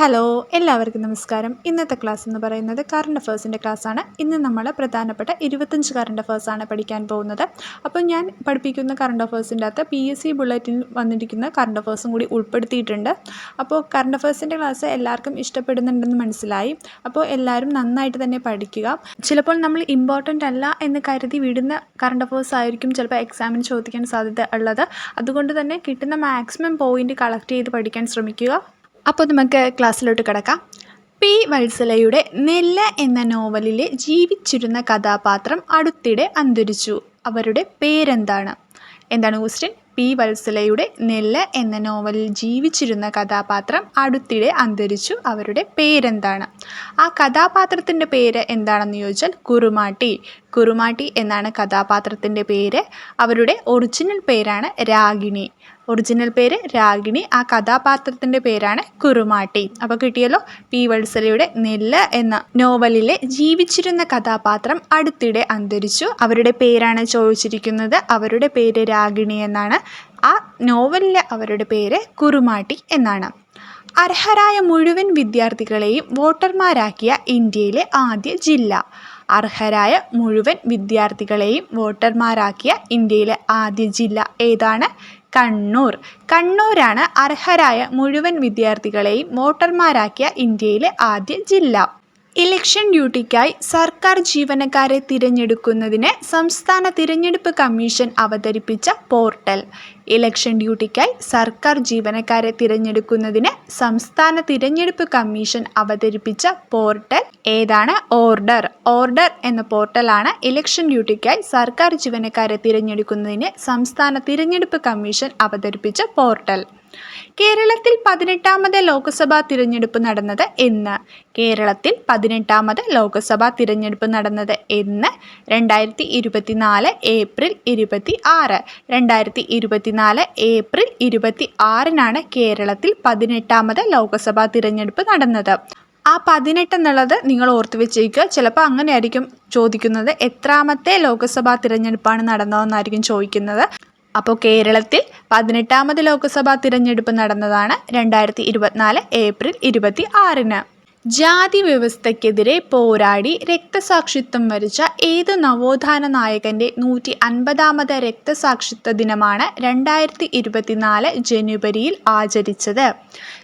Hello എല്ലാവർക്കും നമസ്കാരം. ഇന്നത്തെ ക്ലാസ് എന്ന് പറയുന്നത് കറണ്ട് അഫേഴ്സിന്റെ ആണ്. ഇന്ന് നമ്മൾ പ്രധാനപ്പെട്ട ഇരുപത്തഞ്ച് കറണ്ട് അഫേഴ്സാണ് പഠിക്കാൻ പോകുന്നത്. അപ്പോൾ ഞാൻ പഠിപ്പിക്കുന്ന കറണ്ട് അഫേഴ്സിന്റെ അകത്ത് പി എസ് സി ബുള്ളറ്റിൽ വന്നിരിക്കുന്ന കറണ്ട് അഫേഴ്സും കൂടി ഉൾപ്പെടുത്തിയിട്ടുണ്ട്. അപ്പോൾ കറണ്ട് അഫേഴ്സിന്റെ ക്ലാസ് എല്ലാവർക്കും ഇഷ്ടപ്പെടുന്നുണ്ടെന്ന് മനസ്സിലായി. അപ്പോൾ എല്ലാവരും നന്നായിട്ട് തന്നെ പഠിക്കുക. ചിലപ്പോൾ നമ്മൾ ഇമ്പോർട്ടന്റ് അല്ല എന്ന് കരുതി വിടുന്ന കറണ്ട് അഫേഴ്സ് ആയിരിക്കും ചിലപ്പോൾ എക്സാമിന് ചോദിക്കാൻ സാധ്യത ഉള്ളത്. അതുകൊണ്ട് തന്നെ കിട്ടുന്ന മാക്സിമം പോയിന്റ് കളക്ട് ചെയ്ത് പഠിക്കാൻ ശ്രമിക്കുക. അപ്പോൾ നമുക്ക് ക്ലാസ്സിലോട്ട് കിടക്കാം. പി വത്സലയുടെ നെല്ല എന്ന നോവലിലെ ജീവിച്ചിരുന്ന കഥാപാത്രം അടുത്തിടെ അന്തരിച്ചു. അവരുടെ പേരെന്താണ്? എന്താണ് ക്വസ്റ്റ്യൻ പി വത്സലയുടെ നെല്ല എന്ന നോവലിൽ ജീവിച്ചിരുന്ന കഥാപാത്രം അടുത്തിടെ അന്തരിച്ചു. അവരുടെ പേരെന്താണ്? ആ കഥാപാത്രത്തിന്റെ പേര് എന്താണെന്ന് ചോദിച്ചാൽ കുറുമാട്ടി. കുറുമാട്ടി എന്നാണ് കഥാപാത്രത്തിന്റെ പേര്. അവരുടെ ഒറിജിനൽ പേരാണ് രാഗിണി. ഒറിജിനൽ പേര് രാഗിണി. ആ കഥാപാത്രത്തിന്റെ പേരാണ് കുറുമാട്ടി. അപ്പോൾ കിട്ടിയല്ലോ പി വത്സലയുടെ നെല്ല് എന്ന നോവലിലെ ജീവിച്ചിരുന്ന കഥാപാത്രം അടുത്തിടെ അന്തരിച്ചു. അവരുടെ പേരാണ് ചോദിച്ചിരിക്കുന്നത്. അവരുടെ പേര് രാഗിണി എന്നാണ്. ആ നോവലിലെ അവരുടെ പേര് കുറുമാട്ടി എന്നാണ്. അർഹരായ മുഴുവൻ വിദ്യാർത്ഥികളെയും വോട്ടർമാരാക്കിയ ഇന്ത്യയിലെ ആദ്യ ജില്ല. അർഹരായ മുഴുവൻ വിദ്യാർത്ഥികളെയും വോട്ടർമാരാക്കിയ ഇന്ത്യയിലെ ആദ്യ ജില്ല ഏതാണ്? കണ്ണൂർ. കണ്ണൂരാണ് അർഹരായ മുഴുവൻ വിദ്യാർത്ഥികളെയും വോട്ടർമാരാക്കിയ ഇന്ത്യയിലെ ആദ്യ ജില്ല. ഇലക്ഷൻ ഡ്യൂട്ടിക്കായി സർക്കാർ ജീവനക്കാരെ തിരഞ്ഞെടുക്കുന്നതിന് സംസ്ഥാന തിരഞ്ഞെടുപ്പ് കമ്മീഷൻ അവതരിപ്പിച്ച പോർട്ടൽ. ഇലക്ഷൻ ഡ്യൂട്ടിക്കായി സർക്കാർ ജീവനക്കാരെ തിരഞ്ഞെടുക്കുന്നതിന് സംസ്ഥാന തിരഞ്ഞെടുപ്പ് കമ്മീഷൻ അവതരിപ്പിച്ച പോർട്ടൽ ഏതാണ്? ഓർഡർ. ഓർഡർ എന്ന പോർട്ടലാണ് ഇലക്ഷൻ ഡ്യൂട്ടിക്കായി സർക്കാർ ജീവനക്കാരെ തിരഞ്ഞെടുക്കുന്നതിന് സംസ്ഥാന തിരഞ്ഞെടുപ്പ് കമ്മീഷൻ അവതരിപ്പിച്ച പോർട്ടൽ. കേരളത്തിൽ പതിനെട്ടാമത് ലോക്സഭാ തിരഞ്ഞെടുപ്പ് നടന്നത് എന്ന്. കേരളത്തിൽ പതിനെട്ടാമത് ലോക്സഭാ തിരഞ്ഞെടുപ്പ് നടന്നത് എന്ന്. രണ്ടായിരത്തി ഇരുപത്തിനാല് ഏപ്രിൽ ഇരുപത്തി ആറ് രണ്ടായിരത്തി ഇരുപത്തിനാല് ഏപ്രിൽ ഇരുപത്തി ആറിനാണ് കേരളത്തിൽ പതിനെട്ടാമത് ലോക്സഭാ തിരഞ്ഞെടുപ്പ് നടന്നത്. ആ പതിനെട്ട് എന്നുള്ളത് നിങ്ങൾ ഓർത്ത് വെച്ചേക്കുക. ചിലപ്പോൾ അങ്ങനെയായിരിക്കും ചോദിക്കുന്നത് എത്രാമത്തെ ലോക്സഭാ തിരഞ്ഞെടുപ്പാണ് നടന്നതെന്നായിരിക്കും ചോദിക്കുന്നത്. അപ്പോൾ കേരളത്തിൽ പതിനെട്ടാമത് ലോക്സഭാ തിരഞ്ഞെടുപ്പ് നടന്നതാണ് രണ്ടായിരത്തി ഇരുപത്തിനാല് ഏപ്രിൽ ഇരുപത്തി ആറിന് ജാതി വ്യവസ്ഥയ്ക്കെതിരെ പോരാടി രക്തസാക്ഷിത്വം വരിച്ച ഏത് നവോത്ഥാന നായകന്റെ നൂറ്റി അൻപതാമത് രക്തസാക്ഷിത്വ ദിനമാണ് രണ്ടായിരത്തി ഇരുപത്തിനാല് ജനുവരിയിൽ ആചരിച്ചത്.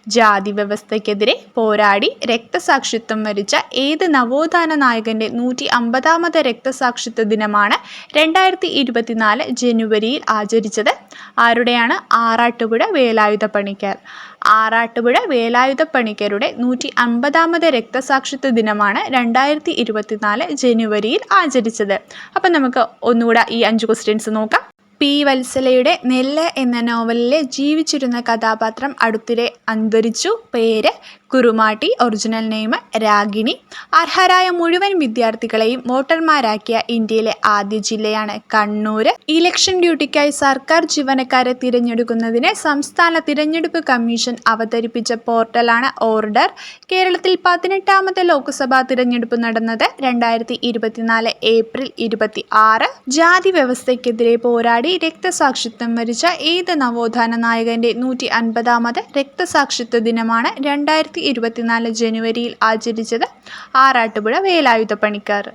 ജാതി വ്യവസ്ഥയ്ക്കെതിരെ പോരാടി രക്തസാക്ഷിത്വം വരിച്ച ഏത് നവോത്ഥാന നായകന്റെ നൂറ്റി അമ്പതാമത് രക്തസാക്ഷിത്വ ദിനമാണ് രണ്ടായിരത്തി ഇരുപത്തിനാല് ജനുവരിയിൽ ആചരിച്ചത്? ആരുടെയാണ് ആറാട്ടുപുഴ വേലായുധ പണിക്കർ ആറാട്ടുപുഴ വേലായുധ പണിക്കരുടെ നൂറ്റി അൻപതാമത് രക്തസാക്ഷിത്വ ദിനമാണ് രണ്ടായിരത്തി ഇരുപത്തിനാല് ജനുവരിയിൽ ആചരിച്ചത്. അപ്പം നമുക്ക് ഒന്നുകൂടെ ഈ അഞ്ച് ക്വസ്റ്റ്യൻസ് നോക്കാം. പി വത്സലയുടെ നെല്ല് എന്ന നോവലിലെ ജീവിച്ചിരുന്ന കഥാപാത്രം അടുത്തിടെ അന്തരിച്ചു. പേര് കുറുമാട്ടി ഒറിജിനൽ നെയിം രാഗിണി. അർഹരായ മുഴുവൻ വിദ്യാർത്ഥികളെയും വോട്ടർമാരാക്കിയ ഇന്ത്യയിലെ ആദ്യ ജില്ലയാണ് കണ്ണൂർ ഇലക്ഷൻ ഡ്യൂട്ടിക്കായി സർക്കാർ ജീവനക്കാരെ തിരഞ്ഞെടുക്കുന്നതിന് സംസ്ഥാന തിരഞ്ഞെടുപ്പ് കമ്മീഷൻ അവതരിപ്പിച്ച പോർട്ടലാണ് ഓർഡർ. കേരളത്തിൽ പതിനെട്ടാമത്തെ ലോക്സഭാ തിരഞ്ഞെടുപ്പ് നടന്നത് രണ്ടായിരത്തി ഇരുപത്തിനാല് ഏപ്രിൽ ഇരുപത്തി ആറ് ജാതി വ്യവസ്ഥയ്ക്കെതിരെ പോരാടി രക്തസാക്ഷിത്വം വരിച്ച ഏത് നവോത്ഥാന നായകന്റെ നൂറ്റി അൻപതാമത് രക്തസാക്ഷിത്വ ദിനമാണ് രണ്ടായിരത്തി ഇരുപത്തിനാല് ജനുവരിയിൽ ആചരിച്ചത് ആറാട്ടുപുഴ വേലായുധ പണിക്കാർ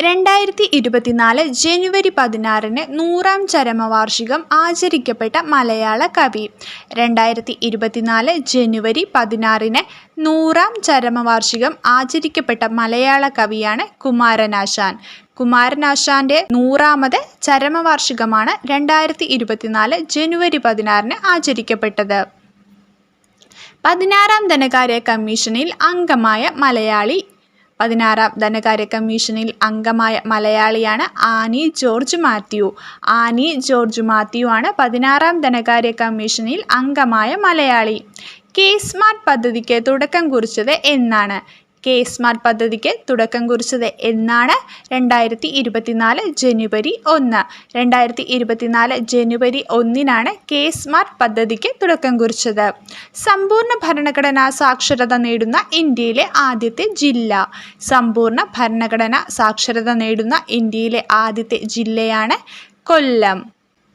രണ്ടായിരത്തി ഇരുപത്തിനാല് ജനുവരി പതിനാറിന് നൂറാം ചരമവാർഷികം ആചരിക്കപ്പെട്ട മലയാള കവി. രണ്ടായിരത്തി ഇരുപത്തിനാല് ജനുവരി പതിനാറിന് നൂറാം ചരമവാർഷികം ആചരിക്കപ്പെട്ട മലയാള കവിയാണ് കുമാരനാശാൻ. കുമാരനാശാന്റെ നൂറാമത് ചരമവാർഷികമാണ് രണ്ടായിരത്തി ഇരുപത്തിനാല് ജനുവരി പതിനാറിന് ആചരിക്കപ്പെട്ടത്. പതിനാറാം ധനകാര്യ കമ്മീഷനിൽ അംഗമായ മലയാളി. പതിനാറാം ധനകാര്യ കമ്മീഷനിൽ അംഗമായ മലയാളിയാണ് ആനി ജോർജ് മാത്യു. ആനി ജോർജ് മാത്യു ആണ് പതിനാറാം ധനകാര്യ കമ്മീഷനിൽ അംഗമായ മലയാളി. കെ സ്മാർട്ട് പദ്ധതിക്ക് തുടക്കം കുറിച്ചത് എന്നാണ്. കെ സ്മാർട്ട് പദ്ധതിക്ക് തുടക്കം കുറിച്ചത് എന്നാണ് രണ്ടായിരത്തി ഇരുപത്തിനാല് ജനുവരി ഒന്ന്. രണ്ടായിരത്തി ഇരുപത്തിനാല് ജനുവരി ഒന്നിനാണ് കെ സ്മാർട്ട് പദ്ധതിക്ക് തുടക്കം കുറിച്ചത്. സമ്പൂർണ ഭരണഘടനാ സാക്ഷരത നേടുന്ന ഇന്ത്യയിലെ ആദ്യത്തെ ജില്ല. സമ്പൂർണ ഭരണഘടനാ സാക്ഷരത നേടുന്ന ഇന്ത്യയിലെ ആദ്യത്തെ ജില്ലയാണ് കൊല്ലം.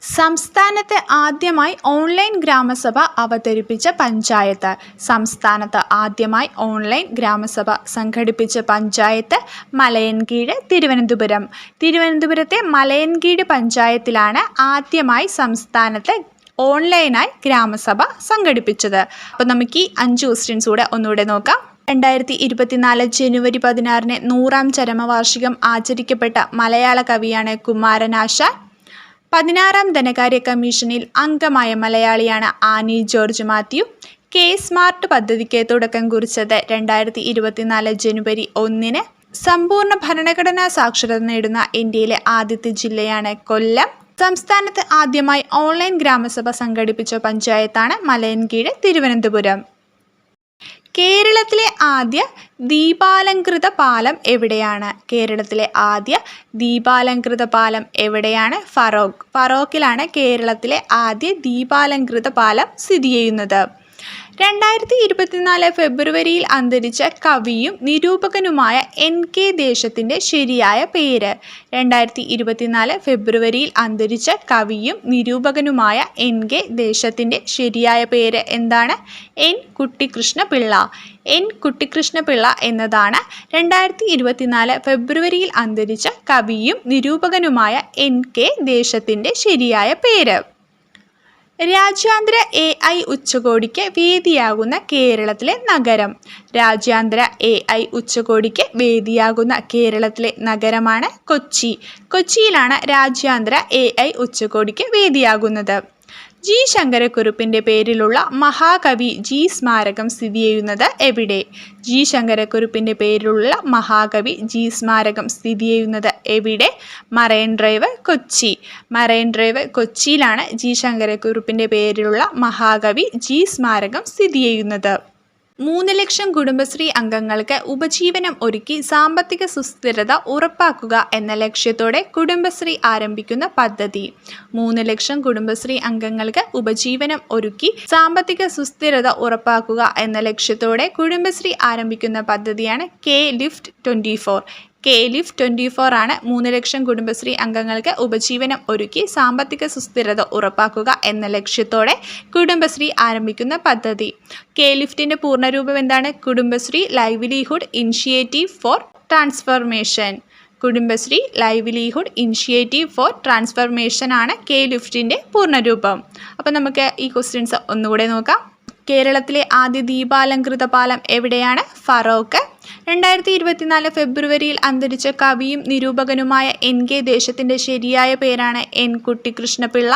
സംസ്ഥാനത്ത് ആദ്യമായി ഓൺലൈൻ ഗ്രാമസഭ അവതരിപ്പിച്ച പഞ്ചായത്ത്. സംസ്ഥാനത്ത് ആദ്യമായി ഓൺലൈൻ ഗ്രാമസഭ സംഘടിപ്പിച്ച പഞ്ചായത്ത് മലയൻകീഴ് തിരുവനന്തപുരം. തിരുവനന്തപുരത്തെ മലയൻകീഴ് പഞ്ചായത്തിലാണ് ആദ്യമായി സംസ്ഥാനത്ത് ഓൺലൈനായി ഗ്രാമസഭ സംഘടിപ്പിച്ചത്. അപ്പോൾ നമുക്ക് ഈ അഞ്ച് ക്വസ്റ്റ്യൻസ് കൂടെ ഒന്നുകൂടെ നോക്കാം. രണ്ടായിരത്തി ഇരുപത്തിനാല് ജനുവരി പതിനാറിന് നൂറാം ചരമവാർഷികം ആചരിക്കപ്പെട്ട മലയാള കവിയാണ് കുമാരനാശാൻ. പതിനാറാം ധനകാര്യ കമ്മീഷനിൽ അംഗമായ മലയാളിയാണ് ആനി ജോർജ് മാത്യു. കെ സ്മാർട്ട് പദ്ധതിക്ക് തുടക്കം കുറിച്ചത് രണ്ടായിരത്തി ഇരുപത്തിനാല് ജനുവരി ഒന്നിന്. സമ്പൂർണ ഭരണഘടനാ സാക്ഷരത നേടുന്ന ഇന്ത്യയിലെ ആദ്യത്തെ ജില്ലയാണ് കൊല്ലം. സംസ്ഥാനത്ത് ആദ്യമായി ഓൺലൈൻ ഗ്രാമസഭ സംഘടിപ്പിച്ച പഞ്ചായത്താണ് മലയൻകീഴ് തിരുവനന്തപുരം. കേരളത്തിലെ ആദ്യ ദീപാലംകൃത പാലം എവിടെയാണ്? കേരളത്തിലെ ആദ്യ ദീപാലംകൃത പാലം എവിടെയാണ്? ഫറോക്ക് ഫറോക്കിലാണ് കേരളത്തിലെ ആദ്യ ദീപാലംകൃത പാലം സ്ഥിതി ചെയ്യുന്നത്. രണ്ടായിരത്തി ഇരുപത്തിനാല് ഫെബ്രുവരിയിൽ അന്തരിച്ച കവിയും നിരൂപകനുമായ എൻ കെ ദേശത്തിന്റെ ശരിയായ പേര്. രണ്ടായിരത്തി ഇരുപത്തിനാല് ഫെബ്രുവരിയിൽ അന്തരിച്ച കവിയും നിരൂപകനുമായ എൻ കെ ദേശത്തിന്റെ ശരിയായ പേര് എന്താണ്? എൻ കുട്ടിക്കൃഷ്ണ പിള്ള എൻ കുട്ടിക്കൃഷ്ണ പിള്ള എന്നതാണ് രണ്ടായിരത്തി ഇരുപത്തിനാല് ഫെബ്രുവരിയിൽ അന്തരിച്ച കവിയും നിരൂപകനുമായ എൻ കെ ദേശത്തിന്റെ ശരിയായ പേര്. രാജ്യാന്തര എ ഐ ഉച്ചകോടിക്ക് വേദിയാകുന്ന കേരളത്തിലെ നഗരം. രാജ്യാന്തര എ ഐ ഉച്ചകോടിക്ക് വേദിയാകുന്ന കേരളത്തിലെ നഗരമാണ് കൊച്ചി. കൊച്ചിയിലാണ് രാജ്യാന്തര എ ഐ ഉച്ചകോടിക്ക് വേദിയാകുന്നത്. ജി ശങ്കരക്കുറുപ്പിന്റെ പേരിലുള്ള മഹാകവി ജി സ്മാരകം സ്ഥിതി ചെയ്യുന്നത് എവിടെ? ജി ശങ്കരക്കുറുപ്പിന്റെ പേരിലുള്ള മഹാകവി ജി സ്മാരകം സ്ഥിതി ചെയ്യുന്നത് എവിടെ? Marine Drive Kochi. Marine Drive കൊച്ചിയിലാണ് ജി ശങ്കരക്കുറുപ്പിന്റെ പേരിലുള്ള മഹാകവി ജി സ്മാരകം സ്ഥിതി ചെയ്യുന്നത്. മൂന്ന് ലക്ഷം കുടുംബശ്രീ അംഗങ്ങൾക്ക് ഉപജീവനം ഒരുക്കി സാമ്പത്തിക സുസ്ഥിരത ഉറപ്പാക്കുക എന്ന ലക്ഷ്യത്തോടെ കുടുംബശ്രീ ആരംഭിക്കുന്ന പദ്ധതി. മൂന്ന് ലക്ഷം കുടുംബശ്രീ അംഗങ്ങൾക്ക് ഉപജീവനം ഒരുക്കി സാമ്പത്തിക സുസ്ഥിരത ഉറപ്പാക്കുക എന്ന ലക്ഷ്യത്തോടെ കുടുംബശ്രീ ആരംഭിക്കുന്ന പദ്ധതിയാണ് K Lift twenty K Lift twenty four ആണ് മൂന്ന് ലക്ഷം കുടുംബശ്രീ അംഗങ്ങൾക്ക് ഉപജീവനം ഒരുക്കി സാമ്പത്തിക സുസ്ഥിരത ഉറപ്പാക്കുക എന്ന ലക്ഷ്യത്തോടെ കുടുംബശ്രീ ആരംഭിക്കുന്ന പദ്ധതി. കെ ലിഫ്റ്റിന്റെ പൂർണരൂപം എന്താണ്? Kudumbashree livelihood initiative for transformation. Kudumbashree livelihood initiative for transformation ആണ് കെ ലിഫ്റ്റിന്റെ പൂർണരൂപം. അപ്പോൾ നമുക്ക് ഈ ക്വസ്റ്റ്യൻസ് ഒന്നുകൂടെ നോക്കാം. കേരളത്തിലെ ആദ്യ ദീപാലംകൃത പാലം എവിടെയാണ്? ഫറോക്ക് രണ്ടായിരത്തി ഇരുപത്തിനാല് ഫെബ്രുവരിയിൽ അന്തരിച്ച കവിയും നിരൂപകനുമായ എൻ കെ ദേശത്തിന്റെ ശരിയായ പേരാണ് എൻ കുട്ടിക്കൃഷ്ണപിള്ള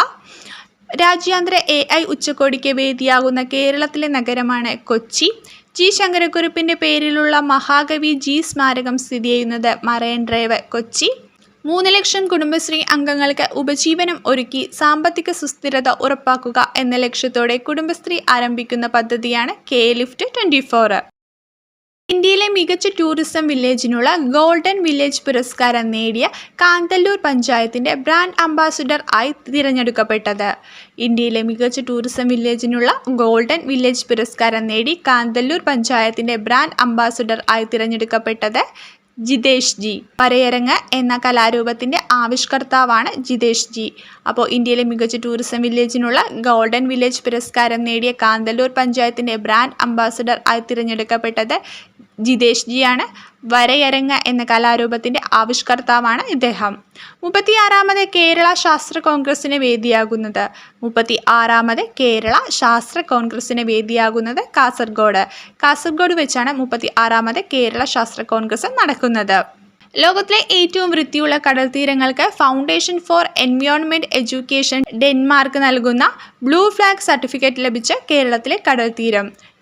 രാജ്യാന്തര എ ഐ ഉച്ചകോടിക്ക് വേദിയാകുന്ന കേരളത്തിലെ നഗരമാണ് കൊച്ചി. ജി ശങ്കരക്കുറുപ്പിന്റെ പേരിലുള്ള മഹാകവി ജി സ്മാരകം സ്ഥിതി ചെയ്യുന്നത് മറൈൻ ഡ്രൈവ് കൊച്ചി. മൂന്ന് ലക്ഷം കുടുംബശ്രീ അംഗങ്ങൾക്ക് ഉപജീവനം ഒരുക്കി സാമ്പത്തിക സുസ്ഥിരത ഉറപ്പാക്കുക എന്ന ലക്ഷ്യത്തോടെ കുടുംബശ്രീ ആരംഭിക്കുന്ന പദ്ധതിയാണ് കെ ലിഫ്റ്റ് ട്വന്റി ഇന്ത്യയിലെ മികച്ച ടൂറിസം വില്ലേജിനുള്ള ഗോൾഡൻ വില്ലേജ് പുരസ്കാരം നേടിയ കാന്തല്ലൂർ പഞ്ചായത്തിന്റെ ബ്രാൻഡ് അംബാസിഡർ ആയി തിരഞ്ഞെടുക്കപ്പെട്ടത്. ഇന്ത്യയിലെ മികച്ച ടൂറിസം വില്ലേജിനുള്ള ഗോൾഡൻ വില്ലേജ് പുരസ്കാരം നേടി കാന്തല്ലൂർ പഞ്ചായത്തിന്റെ ബ്രാൻഡ് അംബാസിഡർ ആയി തിരഞ്ഞെടുക്കപ്പെട്ടത് ജിതേഷ് ജി പരയരങ്ങ് എന്ന കലാരൂപത്തിന്റെ ആവിഷ്കർത്താവാണ് ജിതേഷ് ജി അപ്പോൾ ഇന്ത്യയിലെ മികച്ച ടൂറിസം വില്ലേജിനുള്ള ഗോൾഡൻ വില്ലേജ് പുരസ്കാരം നേടിയ കാന്തല്ലൂർ പഞ്ചായത്തിന്റെ ബ്രാൻഡ് അംബാസഡർ ആയി തിരഞ്ഞെടുക്കപ്പെട്ടത് ജിതേഷ് ജിയാണ് വരയരങ്ങ് എന്ന കലാരൂപത്തിന്റെ ആവിഷ്കർത്താവാണ് ഇദ്ദേഹം. മുപ്പത്തിയാറാമത് കേരള ശാസ്ത്ര കോൺഗ്രസ്സിന് വേദിയാകുന്നത്. മുപ്പത്തി ആറാമത് കേരള ശാസ്ത്ര കോൺഗ്രസ്സിന് വേദിയാകുന്നത് കാസർഗോഡ്. കാസർഗോഡ് വെച്ചാണ് മുപ്പത്തി ആറാമത് കേരള ശാസ്ത്ര കോൺഗ്രസ് നടക്കുന്നത്. ലോകത്തിലെ ഏറ്റവും വൃത്തിയുള്ള കടൽത്തീരങ്ങൾക്ക് Foundation for Environment Education Denmark നൽകുന്ന ബ്ലൂ ഫ്ലാഗ് സർട്ടിഫിക്കറ്റ് ലഭിച്ച കേരളത്തിലെ കടൽത്തീരം. തീരം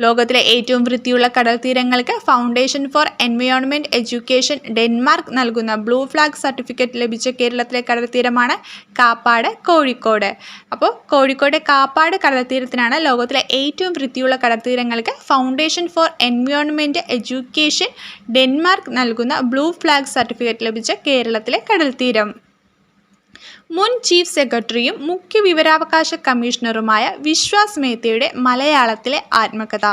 ലോകത്തിലെ ഏറ്റവും വൃത്തിയുള്ള കടൽത്തീരങ്ങൾക്ക് Foundation for Environment Education Denmark നൽകുന്ന ബ്ലൂ ഫ്ലാഗ് സർട്ടിഫിക്കറ്റ് ലഭിച്ച കേരളത്തിലെ കടൽത്തീരമാണ് കാപ്പാട് കോഴിക്കോട്. അപ്പോൾ കോഴിക്കോട് കാപ്പാട് കടൽ തീരത്തിനാണ് ലോകത്തിലെ ഏറ്റവും വൃത്തിയുള്ള കടൽത്തീരങ്ങൾക്ക് Foundation for Environment Education Denmark നൽകുന്ന ബ്ലൂ ഫ്ലാഗ് സർട്ടിഫിക്കറ്റ് ലഭിച്ച കേരളത്തിലെ കടൽത്തീരം തീരം. മുൻ ചീഫ് സെക്രട്ടറിയും മുഖ്യ വിവരാവകാശ കമ്മീഷണറുമായ വിശ്വാസ് മേത്തയുടെ മലയാളത്തിലെ ആത്മകഥ.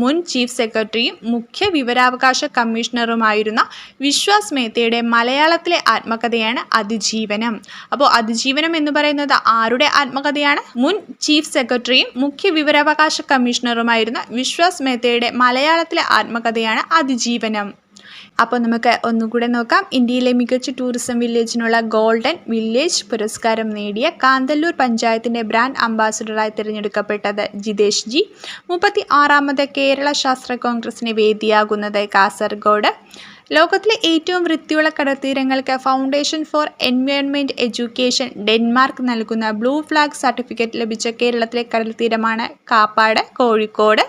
മുൻ ചീഫ് സെക്രട്ടറിയും മുഖ്യ വിവരാവകാശ കമ്മീഷണറുമായിരുന്ന വിശ്വാസ് മേത്തയുടെ മലയാളത്തിലെ ആത്മകഥയാണ് അതിജീവനം. അപ്പോൾ അതിജീവനം എന്ന് പറയുന്നത് ആരുടെ ആത്മകഥയാണ്? മുൻ ചീഫ് സെക്രട്ടറിയും മുഖ്യ വിവരാവകാശ കമ്മീഷണറുമായിരുന്ന വിശ്വാസ് മേത്തയുടെ മലയാളത്തിലെ ആത്മകഥയാണ് അതിജീവനം. അപ്പോൾ നമുക്ക് ഒന്നുകൂടെ നോക്കാം. ഇന്ത്യയിലെ മികച്ച ടൂറിസം വില്ലേജിനുള്ള ഗോൾഡൻ വില്ലേജ് പുരസ്കാരം നേടിയ കാന്തല്ലൂർ പഞ്ചായത്തിന്റെ ബ്രാൻഡ് അംബാസഡറായി തിരഞ്ഞെടുക്കപ്പെട്ടത് ജിതേഷ് ജി. മുപ്പത്തി ആറാമത് കേരള ശാസ്ത്ര കോൺഗ്രസിന് വേദിയാകുന്നത് കാസർഗോഡ്. ലോകത്തിലെ ഏറ്റവും വൃത്തിയുള്ള കടൽത്തീരങ്ങൾക്ക് Foundation for Environment Education Denmark നൽകുന്ന ബ്ലൂ ഫ്ലാഗ് സർട്ടിഫിക്കറ്റ് ലഭിച്ച കേരളത്തിലെ കടൽത്തീരമാണ് കാപ്പാട് കോഴിക്കോട്.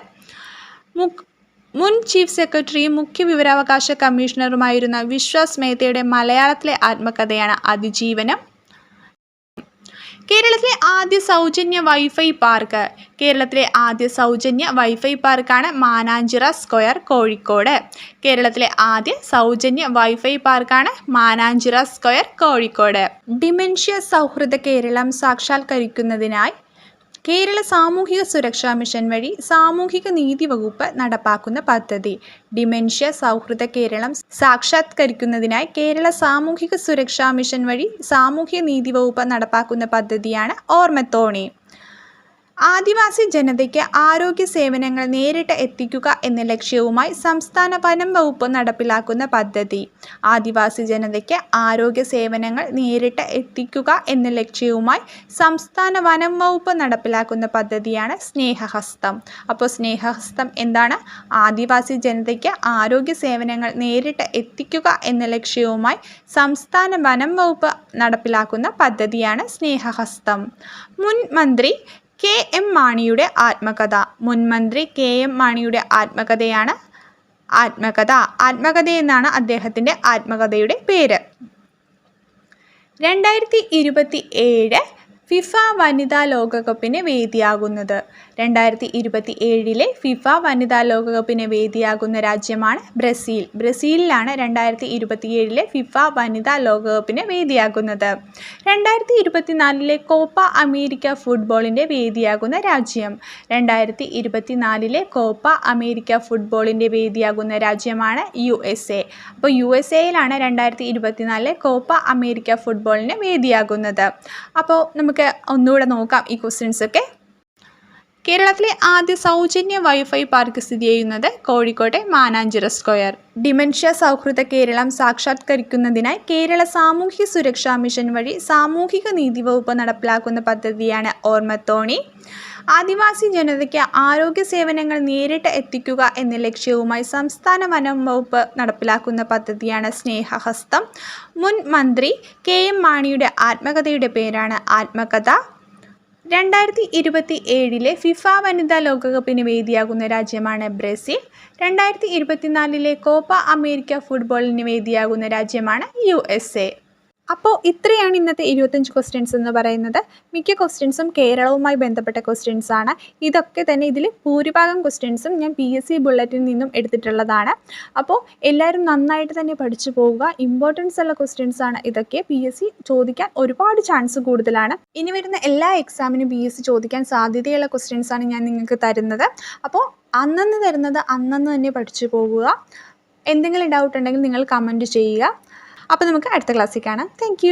മുക് മുൻ ചീഫ് സെക്രട്ടറിയും മുഖ്യ വിവരാവകാശ കമ്മീഷണറുമായിരുന്ന വിശ്വാസ് മേത്തയുടെ മലയാളത്തിലെ ആത്മകഥയാണ് അതിജീവനം. കേരളത്തിലെ ആദ്യ സൗജന്യ വൈഫൈ പാർക്ക്. കേരളത്തിലെ ആദ്യ സൗജന്യ വൈഫൈ പാർക്കാണ് മാനാഞ്ചിറ സ്ക്വയർ കോഴിക്കോട്. കേരളത്തിലെ ആദ്യ സൗജന്യ വൈഫൈ പാർക്കാണ് മാനാഞ്ചിറ സ്ക്വയർ കോഴിക്കോട്. ഡിമെൻഷ്യ സൗഹൃദ കേരളം സാക്ഷാത്കരിക്കുന്നതിനായി കേരള സാമൂഹിക സുരക്ഷാ മിഷൻ വഴി സാമൂഹിക നീതി വകുപ്പ് നടപ്പാക്കുന്ന പദ്ധതി. ഡിമെൻഷ്യ സൗഹൃദ കേരളം സാക്ഷാത്കരിക്കുന്നതിനായി കേരള സാമൂഹിക സുരക്ഷാ മിഷൻ വഴി സാമൂഹ്യ നീതി വകുപ്പ് നടപ്പാക്കുന്ന പദ്ധതിയാണ് ഓർമ്മത്തോണി. ആദിവാസി ജനതയ്ക്ക് ആരോഗ്യ സേവനങ്ങൾ നേരിട്ട് എത്തിക്കുക എന്ന ലക്ഷ്യവുമായി സംസ്ഥാന വനം വകുപ്പ് നടപ്പിലാക്കുന്ന പദ്ധതി. ആദിവാസി ജനതയ്ക്ക് ആരോഗ്യ സേവനങ്ങൾ നേരിട്ട് എത്തിക്കുക എന്ന ലക്ഷ്യവുമായി സംസ്ഥാന വനം വകുപ്പ് നടപ്പിലാക്കുന്ന പദ്ധതിയാണ് സ്നേഹഹസ്തം. അപ്പോൾ സ്നേഹഹസ്തം എന്താണ്? ആദിവാസി ജനതയ്ക്ക് ആരോഗ്യ സേവനങ്ങൾ നേരിട്ട് എത്തിക്കുക എന്ന ലക്ഷ്യവുമായി സംസ്ഥാന വനം വകുപ്പ് നടപ്പിലാക്കുന്ന പദ്ധതിയാണ് സ്നേഹഹസ്തം. മുൻ മന്ത്രി കെ എം മാണിയുടെ ആത്മകഥ. മുൻമന്ത്രി കെ എം മാണിയുടെ ആത്മകഥയാണ് ആത്മകഥ. ആത്മകഥ എന്നാണ് അദ്ദേഹത്തിന്റെ ആത്മകഥയുടെ പേര്. രണ്ടായിരത്തി ഇരുപത്തി ഏഴ് ഫിഫ വനിതാ ലോകകപ്പിന് വേദിയാകുന്നത്. രണ്ടായിരത്തി ഇരുപത്തി ഏഴിലെ ഫിഫ വനിതാ ലോകകപ്പിന് വേദിയാകുന്ന രാജ്യമാണ് ബ്രസീൽ. ബ്രസീലിലാണ് രണ്ടായിരത്തി ഇരുപത്തിയേഴിലെ ഫിഫ വനിതാ ലോകകപ്പിന് വേദിയാകുന്നത്. രണ്ടായിരത്തി ഇരുപത്തിനാലിലെ കോപ്പ അമേരിക്ക ഫുട്ബോളിന്റെ വേദിയാകുന്ന രാജ്യം. രണ്ടായിരത്തി ഇരുപത്തിനാലിലെ കോപ്പ അമേരിക്ക ഫുട്ബോളിന്റെ വേദിയാകുന്ന രാജ്യമാണ് യു എസ് എ. അപ്പോൾ യു എസ് എയിലാണ് രണ്ടായിരത്തി ഇരുപത്തിനാലിലെ കോപ്പ അമേരിക്ക ഫുട്ബോളിന് വേദിയാകുന്നത്. അപ്പോൾ നമുക്ക് ഒന്നുകൂടെ നോക്കാം ഈ ക്വസ്റ്റ്യൻസ് ഒക്കെ. കേരളത്തിലെ ആദ്യ സൗജന്യ വൈഫൈ പാർക്ക് സ്ഥിതി ചെയ്യുന്നത് കോഴിക്കോട്ടെ മാനാഞ്ചിറ സ്ക്വയർ. ഡിമെൻഷ്യ സൗഹൃദ കേരളം സാക്ഷാത്കരിക്കുന്നതിനായി കേരള സാമൂഹ്യ സുരക്ഷാ മിഷൻ വഴി സാമൂഹിക നീതി വകുപ്പ് നടപ്പിലാക്കുന്ന പദ്ധതിയാണ് ഓർമ്മത്തോണി. ആദിവാസി ജനതയ്ക്ക് ആരോഗ്യ സേവനങ്ങൾ നേരിട്ട് എത്തിക്കുക എന്ന ലക്ഷ്യവുമായി സംസ്ഥാന വനം വകുപ്പ് നടപ്പിലാക്കുന്ന പദ്ധതിയാണ് സ്നേഹഹസ്തം. മുൻ മന്ത്രി കെ എം മാണിയുടെ ആത്മകഥയുടെ പേരാണ് ആത്മകഥ. രണ്ടായിരത്തി ഇരുപത്തി ഏഴിലെ ഫിഫ വനിതാ ലോകകപ്പിന് വേദിയാകുന്ന രാജ്യമാണ് ബ്രസീൽ. രണ്ടായിരത്തി ഇരുപത്തിനാലിലെ കോപ്പ അമേരിക്ക ഫുട്ബോളിന് വേദിയാകുന്ന രാജ്യമാണ് യു എസ് എ. അപ്പോൾ ഇത്രയാണ് ഇന്നത്തെ ഇരുപത്തഞ്ച് ക്വസ്റ്റ്യൻസ് എന്ന് പറയുന്നത്. മിക്ക ക്വസ്റ്റ്യൻസും കേരളവുമായി ബന്ധപ്പെട്ട ക്വസ്റ്റ്യൻസ് ആണ്. ഇതൊക്കെ തന്നെ ഇതിൽ ഭൂരിഭാഗം ക്വസ്റ്റ്യൻസും ഞാൻ പി എസ് സി ബുള്ളറ്റിൽ നിന്നും എടുത്തിട്ടുള്ളതാണ്. അപ്പോൾ എല്ലാവരും നന്നായിട്ട് തന്നെ പഠിച്ചു പോവുക. ഇമ്പോർട്ടൻസ് ഉള്ള ക്വസ്റ്റ്യൻസ് ആണ് ഇതൊക്കെ പി എസ് സി ചോദിക്കാൻ ഒരുപാട് ചാൻസ് കൂടുതലാണ്. ഇനി വരുന്ന എല്ലാ എക്സാമിനും പി എസ് സി ചോദിക്കാൻ സാധ്യതയുള്ള ക്വസ്റ്റ്യൻസ് ആണ് ഞാൻ നിങ്ങൾക്ക് തരുന്നത്. അപ്പോൾ അന്നന്ന് തരുന്നത് അന്നന്ന് തന്നെ പഠിച്ചു പോവുക. എന്തെങ്കിലും ഡൗട്ട് ഉണ്ടെങ്കിൽ നിങ്ങൾ കമന്റ് ചെയ്യുക. അപ്പോൾ നമുക്ക് അടുത്ത ക്ലാസ്സിൽ കാണാം. താങ്ക്